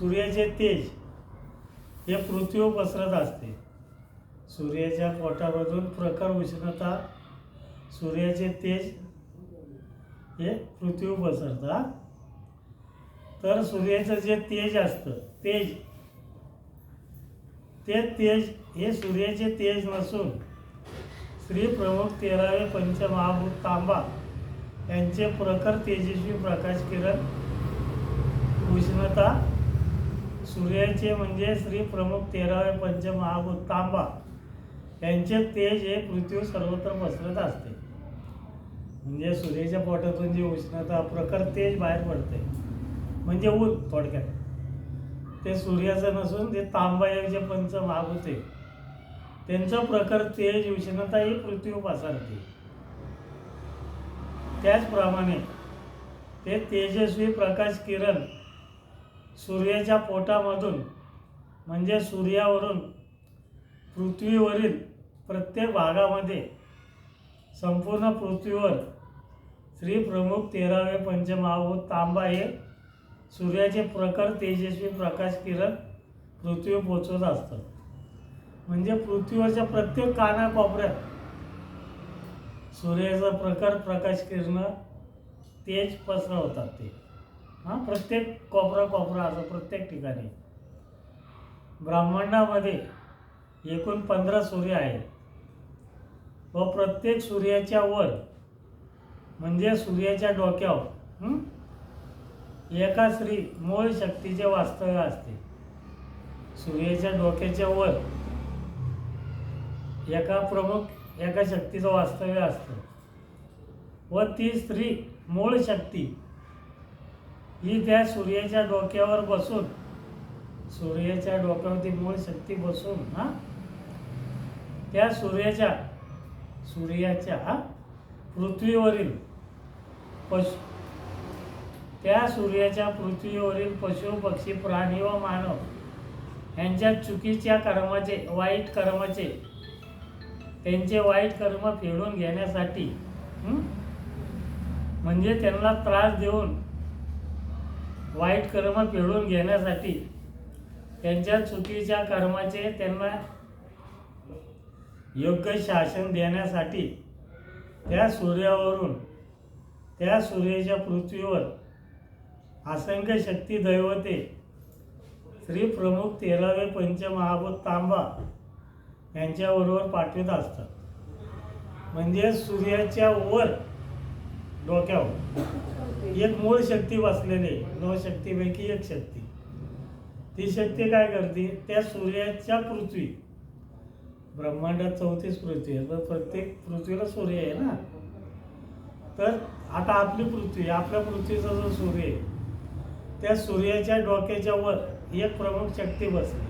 सूर्याचे तेज हे पृथ्वीवर पसरत असते. सूर्याच्या पोटामधून प्रखर उष्णता सूर्याचे तेज हे पृथ्वीवर पसरतं तर सूर्याचं जे तेज असतं तेज ते तेज हे सूर्याचे तेज नसून श्री प्रमुख तेरावे पंचमहाभूत तांबा यांचे प्रखर तेजस्वी प्रकाश किरण उष्णता सूर्याचे म्हणजे श्री प्रमुख तेरावे पंचमहाभूत तांबा. यांचे तेज हे पृथ्वी सर्वत्र पसरत असते. म्हणजे सूर्याच्या पोटातून जी उष्णता प्रखर तेज बाहेर पडते. म्हणजे ऊन थोडक्यात. ते सूर्याचं नसून ते तांबा हे जे पंचमहाभूत आहे. त्यांचं प्रखर तेज उष्णता ही पृथ्वी पसरते. त्याचप्रमाणे ते तेजस्वी प्रकाश किरण सूर्याच्या पोटामधून म्हणजे सूर्यावरून पृथ्वीवरील प्रत्येक भागामध्ये संपूर्ण पृथ्वीवर श्री प्रमुख तेरावे पंचमहाभूत तांबा हे सूर्याचे प्रखर तेजस्वी प्रकाश किरण पृथ्वीवर पोचवत असतं म्हणजे पृथ्वीवरच्या प्रत्येक कानाकोपऱ्यात सूर्याचा प्रखर प्रकाश किरण तेज पसरवतात ते. हां प्रत्येक कोपरा कोपरा असं प्रत्येक ठिकाणी. ब्रह्मांडामध्ये एकूण पंधरा सूर्य आहेत. व प्रत्येक सूर्याच्या वर म्हणजे सूर्याच्या डोक्यावर एका स्त्री मूळ शक्तीचे वास्तव्य असते. सूर्याच्या डोक्याच्या वर एका प्रमुख एका शक्तीचं वास्तव्य असतं. व ती स्त्री मूळ शक्ती ही त्या सूर्याच्या डोक्यावर बसून सूर्याच्या डोक्यावरती मूळ शक्ती बसून हा? त्या सूर्याच्या सूर्याच्या हा, पृथ्वीवरील पशु त्या सूर्याच्या पृथ्वीवरील पशु पक्षी प्राणी व मानव यांच्या चुकीच्या कर्माचे वाईट कर्माचे त्यांचे वाईट कर्म फेडून घेण्यासाठी म्हणजे त्यांना त्रास देऊन वाईट कर्म फेडून घेण्यासाठी त्यांच्या चुकीच्या कर्माचे त्यांना योग्य शासन देण्यासाठी त्या सूर्यावरून त्या सूर्याच्या पृथ्वीवर असंख्य शक्ती दैवते श्री प्रमुख तेरावे पंचमहाभूत तांबा यांच्याबरोबर पाठवित असतात. म्हणजे सूर्याच्या वर डोक्यावर. एक मूळ शक्ती बसलेली नव नऊ शक्तीपैकी एक शक्ती. ती शक्ती काय करते? त्या सूर्याच्या पृथ्वी. ब्रह्मांडात चौतीस पृथ्वी आहे. तर प्रत्येक पृथ्वीला सूर्य आहे ना? तर आता आपली पृथ्वी आपल्या पृथ्वीचा जो सूर्य आहे त्या सूर्याच्या डोक्याच्या वर एक प्रमुख शक्ती बसली.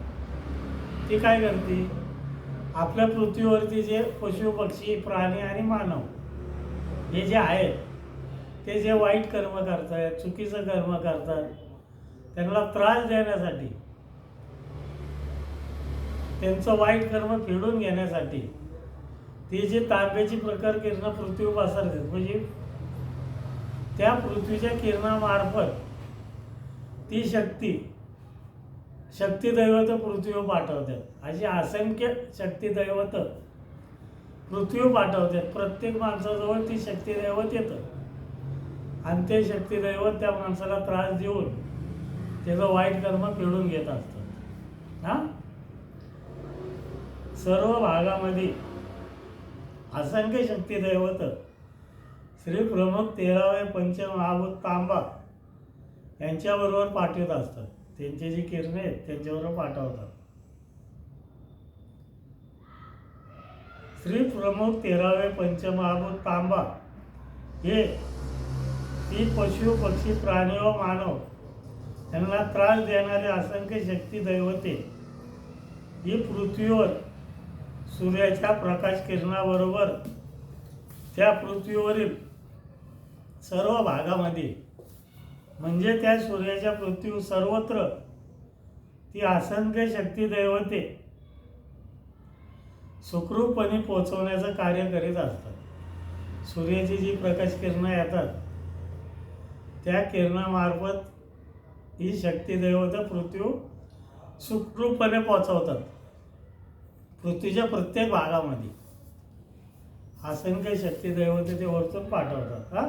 ती काय करते? आपल्या पृथ्वीवरती जे पशु पक्षी प्राणी आणि मानव हे जे आहेत ते जे वाईट कर्म करतात चुकीचं कर्म करतात त्यांना त्रास देण्यासाठी त्यांचं वाईट कर्म फेडून घेण्यासाठी ती जी तांब्याची प्रकार किरणं पृथ्वी पसरतात म्हणजे त्या पृथ्वीच्या किरणामार्फत ती शक्ती शक्तिदैवत पृथ्वीवर पाठवतात. अशी असंख्य शक्तिदैवत पृथ्वीवर पाठवतात. प्रत्येक माणसाजवळ ती शक्तिदैवत येतं. आणि ते दैवत त्या माणसाला त्रास देऊन त्याचं वाईट कर्म पिळून घेत असतात. हां? सर्व भागामध्ये असंख्य शक्ती दैवत श्री प्रमुख तेरावे पंचमहाभूत तांबा यांच्याबरोबर पाठवत असतात. त्यांचे जी किरणे आहेत त्यांच्याबरोबर पाठवतात. श्री प्रमुख तेरावे पंचमहाभूत तांबा हे ती पशु पक्षी प्राणी व मानव यांना त्रास देणारे असंख्य शक्ती दैवते. ही पृथ्वीवर सूर्याच्या प्रकाश किरणाबरोबर त्या पृथ्वीवरील सर्व भागामध्ये म्हणजे त्या सूर्याच्या पृथ्वी सर्वत्र ती असंख्य शक्ती दैवते. सुखरूपपणे पोचवण्याचं कार्य करीत असतात. सूर्याची जी प्रकाश किरणं येतात त्या किरणामार्फत ही शक्ती पृथ्वी सुखरूपपणे पोचवतात पृथ्वीच्या प्रत्येक भागामध्ये असंख्य शक्ती दैवत ते वरतून पाठवतात हां?